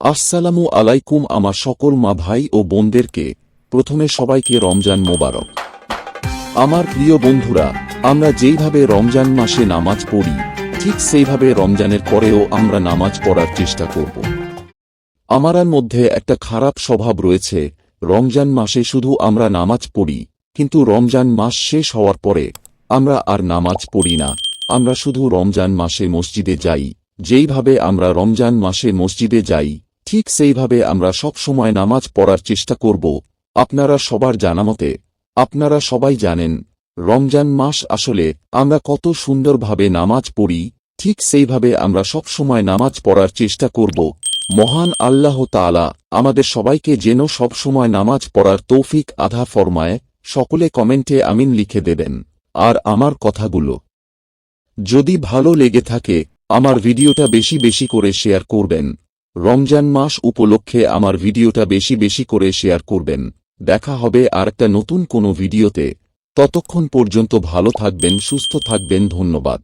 আসসালামু আলাইকুম আমার সকল মা ভাই ও বোনদেরকে, প্রথমে সবাইকে রমজান মোবারক। আমার প্রিয় বন্ধুরা, আমরা যেইভাবে রমজান মাসে নামাজ পড়ি, ঠিক সেইভাবে রমজানের পরেও আমরা নামাজ পড়ার চেষ্টা করব। আমারার মধ্যে একটা খারাপ স্বভাব রয়েছে, রমজান মাসে শুধু আমরা নামাজ পড়ি, কিন্তু রমজান মাস শেষ হওয়ার পরে আমরা আর নামাজ পড়ি না। আমরা শুধু রমজান মাসে মসজিদে যাই, যেইভাবে আমরা রমজান মাসে মসজিদে যাই ঠিক সেইভাবে আমরা সব সময় নামাজ পড়ার চেষ্টা করব। আপনারা সবার জানামতে আপনারা সবাই জানেন, রমজান মাস আসলে আমরা কত সুন্দরভাবে নামাজ পড়ি, ঠিক সেইভাবে আমরা সব সময় নামাজ পড়ার চেষ্টা করব। মহান আল্লাহ তাআলা আমাদের সবাইকে যেন সব সময় নামাজ পড়ার তৌফিক আধা ফরমায় সকলে কমেন্টে আমিন লিখে দেবেন। আর আমার কথাগুলো, যদি ভালো লেগে থাকে, আমার ভিডিওটা বেশি বেশি করে শেয়ার করবেন। রমজান মাস উপলক্ষে আমার ভিডিওটা বেশি বেশি করে শেয়ার করবেন। দেখা হবে আর একটা নতুন কোনো ভিডিওতে। ততক্ষণ পর্যন্ত ভালো থাকবেন, সুস্থ থাকবেন, ধন্যবাদ।